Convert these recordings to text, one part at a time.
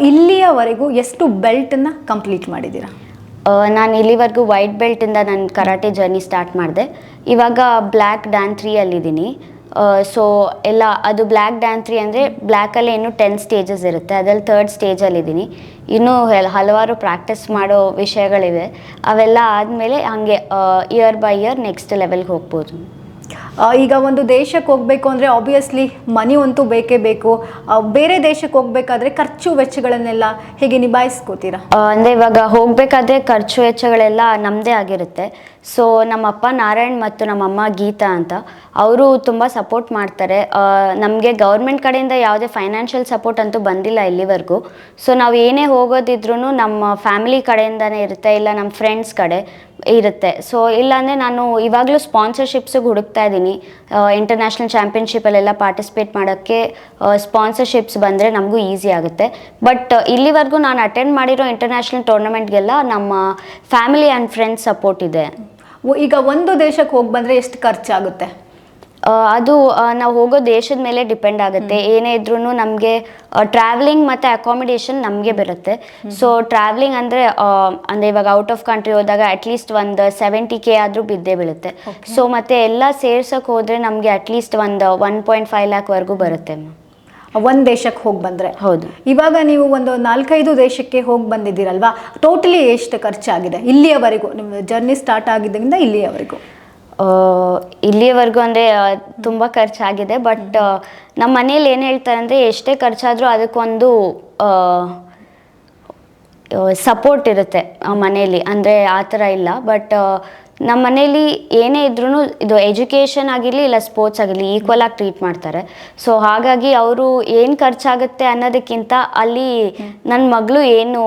ಇಲ್ಲಿಯವರೆಗೂ ಎಷ್ಟು ಬೆಲ್ಟನ್ನು ಕಂಪ್ಲೀಟ್ ಮಾಡಿದ್ದೀರಾ? ನಾನು ಇಲ್ಲಿವರೆಗೂ ವೈಟ್ ಬೆಲ್ಟಿಂದ ನಾನು ಕರಾಟೆ ಜರ್ನಿ ಸ್ಟಾರ್ಟ್ ಮಾಡಿದೆ. ಇವಾಗ ಬ್ಲ್ಯಾಕ್ ಡ್ಯಾನ್ ತ್ರೀಯಲ್ಲಿದ್ದೀನಿ ಸೊ, ಎಲ್ಲ, ಅದು ಬ್ಲ್ಯಾಕ್ ಡ್ಯಾನ್ ತ್ರೀ ಅಂದರೆ ಬ್ಲ್ಯಾಕಲ್ಲಿ ಇನ್ನೂ ಟೆನ್ ಸ್ಟೇಜಸ್ ಇರುತ್ತೆ. ಅದರಲ್ಲಿ ಥರ್ಡ್ ಸ್ಟೇಜಲ್ಲಿದ್ದೀನಿ. ಇನ್ನೂ ಹೆಲ್- ಹಲವಾರು ಪ್ರಾಕ್ಟೀಸ್ ಮಾಡೋ ವಿಷಯಗಳಿವೆ. ಅವೆಲ್ಲ ಆದಮೇಲೆ ಹಾಗೆ ಇಯರ್ ಬೈ ಇಯರ್ ನೆಕ್ಸ್ಟ್ ಲೆವೆಲ್ಗೆ ಹೋಗ್ಬೋದು. ಈಗ ಒಂದು ದೇಶಕ್ಕೆ ಹೋಗಬೇಕು ಅಂದರೆ ಆಬ್ವಿಯಸ್ಲಿ ಮನಿ ಅಂತೂ ಬೇಕೇ ಬೇಕು. ಬೇರೆ ದೇಶಕ್ಕೆ ಹೋಗಬೇಕಾದ್ರೆ ಖರ್ಚು ವೆಚ್ಚಗಳನ್ನೆಲ್ಲ ಹೇಗೆ ನಿಭಾಯಿಸ್ಕೋತೀರಾ? ಅಂದ್ರೆ ಇವಾಗ ಹೋಗಬೇಕಾದ್ರೆ ಖರ್ಚು ವೆಚ್ಚಗಳೆಲ್ಲ ನಮ್ಮದೇ ಆಗಿರುತ್ತೆ. ಸೊ ನಮ್ಮಪ್ಪ ನಾರಾಯಣ್ ಮತ್ತು ನಮ್ಮಮ್ಮ ಗೀತಾ ಅಂತ, ಅವರು ತುಂಬ ಸಪೋರ್ಟ್ ಮಾಡ್ತಾರೆ. ನಮಗೆ ಗೌರ್ಮೆಂಟ್ ಕಡೆಯಿಂದ ಯಾವುದೇ ಫೈನಾನ್ಷಿಯಲ್ ಸಪೋರ್ಟ್ ಅಂತೂ ಬಂದಿಲ್ಲ ಇಲ್ಲಿವರೆಗೂ. ಸೊ ನಾವು ಏನೇ ಹೋಗೋದಿದ್ರೂ ನಮ್ಮ ಫ್ಯಾಮಿಲಿ ಕಡೆಯಿಂದನೇ ಇರುತ್ತೆ, ಇಲ್ಲ ನಮ್ಮ ಫ್ರೆಂಡ್ಸ್ ಕಡೆ. ಇರುತ್ತೆ. ಸೊ ಇಲ್ಲಾಂದರೆ ನಾನು ಇವಾಗಲೂ ಸ್ಪಾನ್ಸರ್ಶಿಪ್ಸಿಗೆ ಹುಡುಕ್ತಾ ಇದ್ದೀನಿ. ಇಂಟರ್ನ್ಯಾಷನಲ್ ಚಾಂಪಿಯನ್ಶಿಪಲ್ಲೆಲ್ಲ ಪಾರ್ಟಿಸಿಪೇಟ್ ಮಾಡೋಕ್ಕೆ ಸ್ಪಾನ್ಸರ್ಶಿಪ್ಸ್ ಬಂದರೆ ನಮಗೂ ಈಸಿ ಆಗುತ್ತೆ. ಬಟ್ ಇಲ್ಲಿವರೆಗೂ ನಾನು ಅಟೆಂಡ್ ಮಾಡಿರೋ ಇಂಟರ್ನ್ಯಾಷನಲ್ ಟೂರ್ನಮೆಂಟ್ಗೆಲ್ಲ ನಮ್ಮ ಫ್ಯಾಮಿಲಿ ಆ್ಯಂಡ್ ಫ್ರೆಂಡ್ಸ್ ಸಪೋರ್ಟ್ ಇದೆ. ಈಗ ಒಂದು ದೇಶಕ್ಕೆ ಹೋಗಿ ಬಂದರೆ ಎಷ್ಟು ಖರ್ಚಾಗುತ್ತೆ? ಅದು ನಾವು ಹೋಗೋ ದೇಶದ ಮೇಲೆ ಡಿಪೆಂಡ್ ಆಗುತ್ತೆ. ಏನೇ ಇದ್ರೂ ನಮಗೆ ಟ್ರಾವೆಲಿಂಗ್ ಮತ್ತು ಅಕಾಮಿಡೇಷನ್ ನಮಗೆ ಬರುತ್ತೆ. ಸೊ ಟ್ರಾವೆಲಿಂಗ್ ಅಂದರೆ ಅಂದರೆ ಇವಾಗ ಔಟ್ ಆಫ್ ಕಂಟ್ರಿ ಹೋದಾಗ ಅಟ್ಲೀಸ್ಟ್ ಒಂದು ಸೆವೆಂಟಿ ಕೆ ಆದರೂ ಬಿದ್ದೇ ಬೀಳುತ್ತೆ. ಸೊ ಮತ್ತೆ ಎಲ್ಲ ಸೇರ್ಸೋಕೆ ಹೋದರೆ ನಮಗೆ ಅಟ್ಲೀಸ್ಟ್ ಒಂದು ಒನ್ ಪಾಯಿಂಟ್ ಫೈವ್ ಲ್ಯಾಕ್ವರೆಗೂ ಬರುತ್ತೆ ಒಂದು ದೇಶಕ್ಕೆ ಹೋಗಿ ಬಂದರೆ. ಹೌದು. ಇವಾಗ ನೀವು ಒಂದು ನಾಲ್ಕೈದು ದೇಶಕ್ಕೆ ಹೋಗಿ ಬಂದಿದ್ದೀರಲ್ವಾ? ಟೋಟಲಿ ಎಷ್ಟು ಖರ್ಚಾಗಿದೆ? ಇಲ್ಲಿಯವರೆಗೂ ನಿಮ್ಮ ಜರ್ನಿ ಸ್ಟಾರ್ಟ್ ಆಗಿದ್ದರಿಂದ ಇಲ್ಲಿಯವರೆಗೂ. ಇಲ್ಲಿಯವರೆಗೂ ಅಂದರೆ ತುಂಬ ಖರ್ಚಾಗಿದೆ ಬಟ್ ನಮ್ಮ ಮನೇಲಿ ಏನು ಹೇಳ್ತಾರೆ ಅಂದರೆ ಎಷ್ಟೇ ಖರ್ಚಾದರೂ ಅದಕ್ಕೊಂದು ಸಪೋರ್ಟ್ ಇರುತ್ತೆ ಆ ಮನೇಲಿ ಅಂದರೆ ಆ ಥರ ಇಲ್ಲ ಬಟ್ ನಮ್ಮ ಮನೇಲಿ ಏನೇ ಇದ್ರೂ ಇದು ಎಜುಕೇಷನ್ ಆಗಿರಲಿ ಇಲ್ಲ ಸ್ಪೋರ್ಟ್ಸ್ ಆಗಿರಲಿ ಈಕ್ವಲ್ ಆಗಿ ಟ್ರೀಟ್ ಮಾಡ್ತಾರೆ. ಸೊ ಹಾಗಾಗಿ ಅವರು ಏನು ಖರ್ಚಾಗುತ್ತೆ ಅನ್ನೋದಕ್ಕಿಂತ ಅಲ್ಲಿ ನನ್ನ ಮಗಳು ಏನು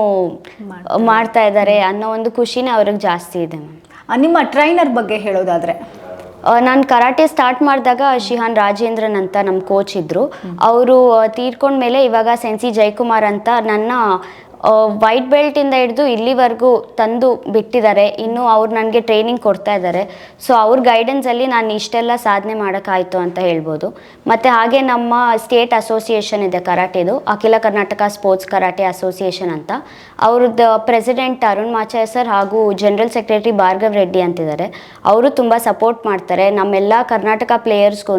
ಮಾಡ್ತಾ ಇದ್ದಾರೆ ಅನ್ನೋ ಒಂದು ಖುಷಿನೇ ಅವ್ರಿಗೆ ಜಾಸ್ತಿ ಇದೆ ಮ್ಯಾಮ್ ನಿಮ್ಮ ಟ್ರೈನರ್ ಬಗ್ಗೆ ಹೇಳೋದಾದರೆ. ನಾನು ಕರಾಟೆ ಸ್ಟಾರ್ಟ್ ಮಾಡಿದಾಗ ಶಿಹಾನ್ ರಾಜೇಂದ್ರನ್ ಅಂತ ನಮ್ಮ ಕೋಚ್ ಇದ್ದರು ಅವರು ತೀರ್ಕೊಂಡ್ಮೇಲೆ ಇವಾಗ ಸೆನ್ಸಿ ಜಯಕುಮಾರ್ ಅಂತ ನನ್ನ ವೈಟ್ ಬೆಲ್ಟಿಂದ ಹಿಡಿದು ಇಲ್ಲಿವರೆಗೂ ತಂದು ಬಿಟ್ಟಿದ್ದಾರೆ. ಇನ್ನು ಅವ್ರು ನನಗೆ ಟ್ರೈನಿಂಗ್ ಕೊಡ್ತಾ ಇದ್ದಾರೆ. ಸೊ ಅವ್ರ ಗೈಡೆನ್ಸಲ್ಲಿ ನಾನು ಇಷ್ಟೆಲ್ಲ ಸಾಧನೆ ಮಾಡೋಕ್ಕಾಯಿತು ಅಂತ ಹೇಳ್ಬೋದು. ಮತ್ತು ಹಾಗೆ ನಮ್ಮ ಸ್ಟೇಟ್ ಅಸೋಸಿಯೇಷನ್ ಇದೆ ಕರಾಟೆದು, ಅಖಿಲ ಕರ್ನಾಟಕ ಸ್ಪೋರ್ಟ್ಸ್ ಕರಾಟೆ ಅಸೋಸಿಯೇಷನ್ ಅಂತ. ಅವ್ರದ್ದು ಪ್ರೆಸಿಡೆಂಟ್ ಅರುಣ್ ಮಾಚಾಯ ಸರ್ ಹಾಗೂ ಜನರಲ್ ಸೆಕ್ರೆಟರಿ ಭಾರ್ಗವ್ ರೆಡ್ಡಿ ಅಂತಿದ್ದಾರೆ. ಅವರು ತುಂಬ ಸಪೋರ್ಟ್ ಮಾಡ್ತಾರೆ. ನಮ್ಮೆಲ್ಲ ಕರ್ನಾಟಕ ಪ್ಲೇಯರ್ಸ್ಗೂ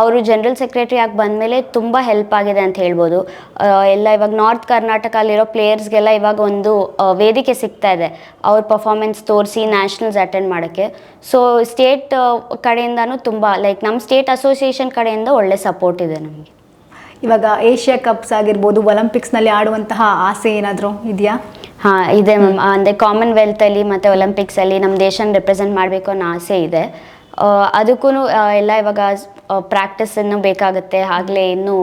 ಅವರು ಜನರಲ್ ಸೆಕ್ರೆಟರಿ ಆಗಿ ಬಂದಮೇಲೆ ತುಂಬ ಹೆಲ್ಪ್ ಆಗಿದೆ ಅಂತ ಹೇಳ್ಬೋದು. ಎಲ್ಲ ಇವಾಗ ನಾರ್ತ್ ಕರ್ನಾಟಕಲ್ಲಿರೋ ಪ್ಲೇಯರ್ಸ್ಗೆಲ್ಲ ಇವಾಗ ಒಂದು ವೇದಿಕೆ ಸಿಗ್ತಾ ಇದೆ. ಅವ್ರ ಪರ್ಫಾರ್ಮೆನ್ಸ್ ತೋರಿಸಿ ನ್ಯಾಷನಲ್ಸ್ ಅಟೆಂಡ್ ಮಾಡೋಕ್ಕೆ. ಸೊ ಸ್ಟೇಟ್ ಕಡೆಯಿಂದನೂ ತುಂಬ ಲೈಕ್ ನಮ್ಮ ಸ್ಟೇಟ್ ಅಸೋಸಿಯೇಷನ್ ಕಡೆಯಿಂದ ಒಳ್ಳೆ ಸಪೋರ್ಟ್ ಇದೆ ನಮಗೆ. ಇವಾಗ ಏಷ್ಯಾ ಕಪ್ಸ್ ಆಗಿರ್ಬೋದು ಒಲಿಂಪಿಕ್ಸ್ನಲ್ಲಿ ಆಡುವಂತಹ ಆಸೆ ಏನಾದರೂ ಇದೆಯಾ? ಹಾಂ ಇದೆ ಮ್ಯಾಮ್ ಅಂದರೆ ಕಾಮನ್ವೆಲ್ತಲ್ಲಿ ಮತ್ತು ಒಲಿಂಪಿಕ್ಸಲ್ಲಿ ನಮ್ಮ ದೇಶನ ರೆಪ್ರೆಸೆಂಟ್ ಮಾಡಬೇಕು ಅನ್ನೋ ಆಸೆ ಇದೆ. ಅದಕ್ಕೂ ಎಲ್ಲ ಇವಾಗ ಪ್ರಾಕ್ಟೀಸನ್ನು ಬೇಕಾಗುತ್ತೆ. ಆಗಲೇ ಇನ್ನೂ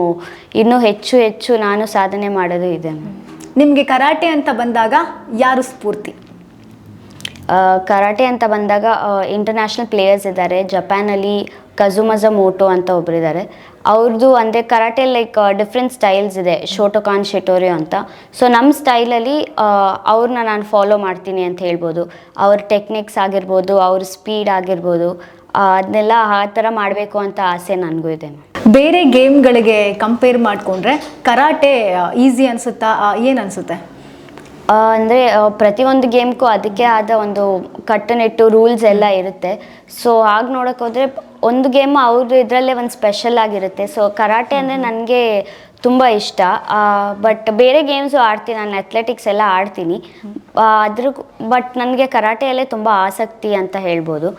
ಇನ್ನೂ ಹೆಚ್ಚು ಹೆಚ್ಚು ನಾನು ಸಾಧನೆ ಮಾಡೋದು ಇದೆ ಮ್ಯಾಮ್ ನಿಮಗೆ ಕರಾಟೆ ಅಂತ ಬಂದಾಗ ಯಾರು ಸ್ಫೂರ್ತಿ? ಕರಾಟೆ ಅಂತ ಬಂದಾಗ ಇಂಟರ್ನ್ಯಾಷನಲ್ ಪ್ಲೇಯರ್ಸ್ ಇದ್ದಾರೆ. ಜಪಾನಲ್ಲಿ ಕಜುಮಜ ಮೋಟೋ ಅಂತ ಒಬ್ಬರಿದ್ದಾರೆ ಅವ್ರದ್ದು ಅಂದರೆ ಕರಾಟೆ ಲೈಕ್ ಡಿಫ್ರೆಂಟ್ ಸ್ಟೈಲ್ಸ್ ಇದೆ ಶೋಟೋಕಾನ್ ಶೆಟೋರಿಯೋ ಅಂತ. ಸೊ ನಮ್ಮ ಸ್ಟೈಲಲ್ಲಿ ಅವ್ರನ್ನ ನಾನು ಫಾಲೋ ಮಾಡ್ತೀನಿ ಅಂತ ಹೇಳ್ಬೋದು. ಅವ್ರ ಟೆಕ್ನಿಕ್ಸ್ ಆಗಿರ್ಬೋದು, ಅವ್ರ ಸ್ಪೀಡ್ ಆಗಿರ್ಬೋದು. ಅದನ್ನೆಲ್ಲ ಆ ಥರ ಮಾಡಬೇಕು ಅಂತ ಆಸೆ ನನಗೂ ಇದೆ ಬೇರೆ ಗೇಮ್ಗಳಿಗೆ ಕಂಪೇರ್ ಮಾಡಿಕೊಂಡ್ರೆ ಕರಾಟೆ ಈಸಿ ಅನಿಸುತ್ತಾ? ಏನು ಅನಿಸುತ್ತೆ? ಅಂದರೆ ಪ್ರತಿಯೊಂದು ಗೇಮ್ಗೂ ಅದಕ್ಕೆ ಆದ ಒಂದು ಕಟ್ಟುನಿಟ್ಟು ರೂಲ್ಸ್ ಎಲ್ಲ ಇರುತ್ತೆ. ಸೊ ಹಾಗೆ ನೋಡೋಕ್ಕೋದ್ರೆ ಹೋದರೆ ಒಂದು ಗೇಮ್ ಅವ್ರದ್ದು ಇದರಲ್ಲೇ ಒಂದು ಸ್ಪೆಷಲ್ ಆಗಿರುತ್ತೆ. ಸೊ ಕರಾಟೆ ಅಂದರೆ ನನಗೆ ತುಂಬ ಇಷ್ಟ. ಬಟ್ ಬೇರೆ ಗೇಮ್ಸು ಆಡ್ತೀನಿ. ನಾನು ಅಥ್ಲೆಟಿಕ್ಸ್ ಎಲ್ಲ ಆಡ್ತೀನಿ. ಅದ್ರ ಬಟ್ ನನಗೆ ಕರಾಟೆಯಲ್ಲೇ ತುಂಬ ಆಸಕ್ತಿ ಅಂತ ಹೇಳ್ಬೋದು.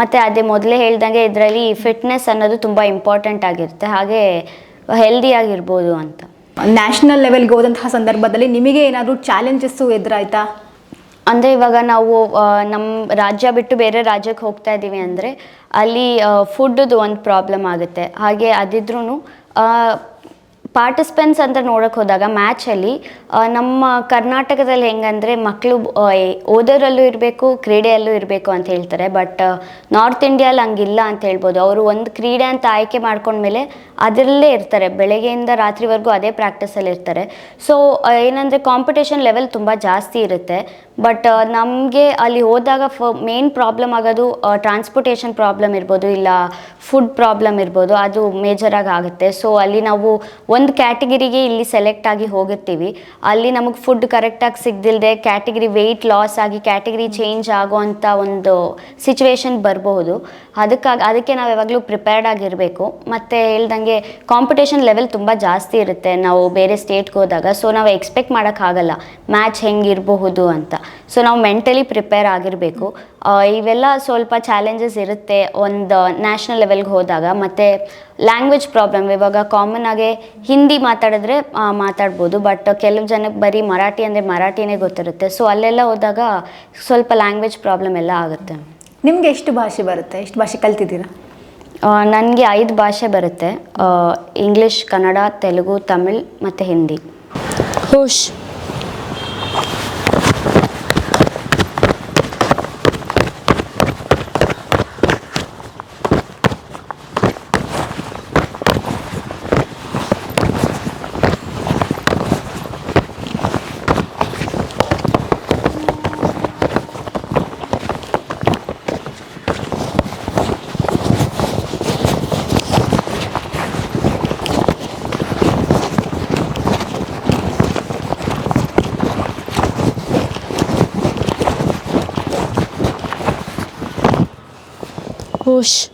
ಮತ್ತು ಅದೇ ಮೊದಲೇ ಹೇಳ್ದಂಗೆ ಇದರಲ್ಲಿ ಫಿಟ್ನೆಸ್ ಅನ್ನೋದು ತುಂಬ ಇಂಪಾರ್ಟೆಂಟ್ ಆಗಿರುತ್ತೆ. ಹಾಗೆ ಹೆಲ್ದಿ ಆಗಿರ್ಬೋದು ಅಂತ. ನ್ಯಾಷನಲ್ ಲೆವೆಲ್ಗೆ ಹೋದಂತಹ ಸಂದರ್ಭದಲ್ಲಿ ನಿಮಗೆ ಏನಾದರೂ ಚಾಲೆಂಜಸ್ಸು ಎದುರಾಯ್ತಾ? ಅಂದರೆ ಇವಾಗ ನಾವು ನಮ್ಮ ರಾಜ್ಯ ಬಿಟ್ಟು ಬೇರೆ ರಾಜ್ಯಕ್ಕೆ ಹೋಗ್ತಾ ಇದ್ದೀವಿ ಅಂದರೆ ಅಲ್ಲಿ ಫುಡ್ದು ಒಂದು ಪ್ರಾಬ್ಲಮ್ ಆಗುತ್ತೆ. ಹಾಗೆ ಅದಿದ್ರೂ ಪಾರ್ಟಿಸಿಪೆಂಟ್ಸ್ ಅಂತ ನೋಡೋಕೆ ಹೋದಾಗ ಮ್ಯಾಚಲ್ಲಿ ನಮ್ಮ ಕರ್ನಾಟಕದಲ್ಲಿ ಹೆಂಗಂದರೆ ಮಕ್ಕಳು ಓದೋರಲ್ಲೂ ಇರಬೇಕು, ಕ್ರೀಡೆಯಲ್ಲೂ ಇರಬೇಕು ಅಂತ ಹೇಳ್ತಾರೆ. ಬಟ್ ನಾರ್ತ್ ಇಂಡಿಯಲ್ಲಿ ಹಂಗಿಲ್ಲ ಅಂತ ಹೇಳ್ಬೋದು. ಅವರು ಒಂದು ಕ್ರೀಡೆ ಅಂತ ಆಯ್ಕೆ ಮಾಡ್ಕೊಂಡ್ಮೇಲೆ ಅದರಲ್ಲೇ ಇರ್ತಾರೆ. ಬೆಳಗ್ಗೆಯಿಂದ ರಾತ್ರಿವರೆಗೂ ಅದೇ ಪ್ರಾಕ್ಟೀಸಲ್ಲಿ ಇರ್ತಾರೆ. ಸೊ ಏನಂದರೆ ಕಾಂಪಿಟೇಷನ್ ಲೆವೆಲ್ ತುಂಬ ಜಾಸ್ತಿ ಇರುತ್ತೆ. ಬಟ್ ನಮಗೆ ಅಲ್ಲಿ ಹೋದಾಗ ಫ ಮೇನ್ ಪ್ರಾಬ್ಲಮ್ ಆಗೋದು ಟ್ರಾನ್ಸ್ಪೋರ್ಟೇಷನ್ ಪ್ರಾಬ್ಲಮ್ ಇರ್ಬೋದು, ಇಲ್ಲ ಫುಡ್ ಪ್ರಾಬ್ಲಮ್ ಇರ್ಬೋದು, ಅದು ಮೇಜರಾಗಿ ಆಗುತ್ತೆ. ಸೊ ಅಲ್ಲಿ ನಾವು ಒಂದು ಕ್ಯಾಟಗಿರಿಗೆ ಇಲ್ಲಿ ಸೆಲೆಕ್ಟ್ ಆಗಿ ಹೋಗಿರ್ತೀವಿ. ಅಲ್ಲಿ ನಮಗೆ ಫುಡ್ ಕರೆಕ್ಟಾಗಿ ಸಿಗ್ದಿಲ್ಲದೆ ಕ್ಯಾಟಗಿರಿ ವೆಯ್ಟ್ ಲಾಸ್ ಆಗಿ ಕ್ಯಾಟಗಿರಿ ಚೇಂಜ್ ಆಗೋವಂಥ ಒಂದು ಸಿಚುವೇಶನ್ ಬರಬಹುದು. ಅದಕ್ಕಾಗಿ, ಅದಕ್ಕೆ ನಾವು ಯಾವಾಗಲೂ ಪ್ರಿಪೇರ್ಡ್ ಆಗಿರಬೇಕು. ಮತ್ತು ಹೇಳ್ದಂಗೆ ಕಾಂಪಿಟೇಷನ್ ಲೆವೆಲ್ ತುಂಬ ಜಾಸ್ತಿ ಇರುತ್ತೆ. ನಾವು ಬೇರೆ ಸ್ಟೇಟ್ಗೆ ಹೋದಾಗ ಸೊ ನಾವು ಎಕ್ಸ್ಪೆಕ್ಟ್ ಮಾಡೋಕ್ಕಾಗಲ್ಲ ಮ್ಯಾಚ್ ಹೆಂಗಿರಬಹುದು ಅಂತ. ಸೊ ನಾವು ಮೆಂಟಲಿ ಪ್ರಿಪೇರ್ ಆಗಿರಬೇಕು. ಇವೆಲ್ಲ ಸ್ವಲ್ಪ ಚಾಲೆಂಜಸ್ ಇರುತ್ತೆ ಒಂದು ನ್ಯಾಷನಲ್ ಲೆವೆಲ್ಗೆ ಹೋದಾಗ. ಮತ್ತು ಲ್ಯಾಂಗ್ವೇಜ್ ಪ್ರಾಬ್ಲಮ್ ಇವಾಗ ಕಾಮನ್ ಆಗಿ ಹಿಂದಿ ಮಾತಾಡಿದ್ರೆ ಮಾತಾಡ್ಬೋದು. ಬಟ್ ಕೆಲವು ಜನಕ್ಕೆ ಬರೀ ಮರಾಠಿ ಅಂದರೆ ಮರಾಠಿನೇ ಗೊತ್ತಿರುತ್ತೆ. ಸೊ ಅಲ್ಲೆಲ್ಲ ಹೋದಾಗ ಸ್ವಲ್ಪ ಲ್ಯಾಂಗ್ವೇಜ್ ಪ್ರಾಬ್ಲಮ್ ಎಲ್ಲ ಆಗುತ್ತೆ. ನಿಮ್ಗೆ ಎಷ್ಟು ಭಾಷೆ ಬರುತ್ತೆ? ಎಷ್ಟು ಭಾಷೆ ಕಲ್ತಿದ್ದೀರಾ? ನನಗೆ ಐದು ಭಾಷೆ ಬರುತ್ತೆ. ಇಂಗ್ಲೀಷ್ ಕನ್ನಡ ತೆಲುಗು ತಮಿಳ್ ಮತ್ತು ಹಿಂದಿ. ಹುಷ್. Hoş.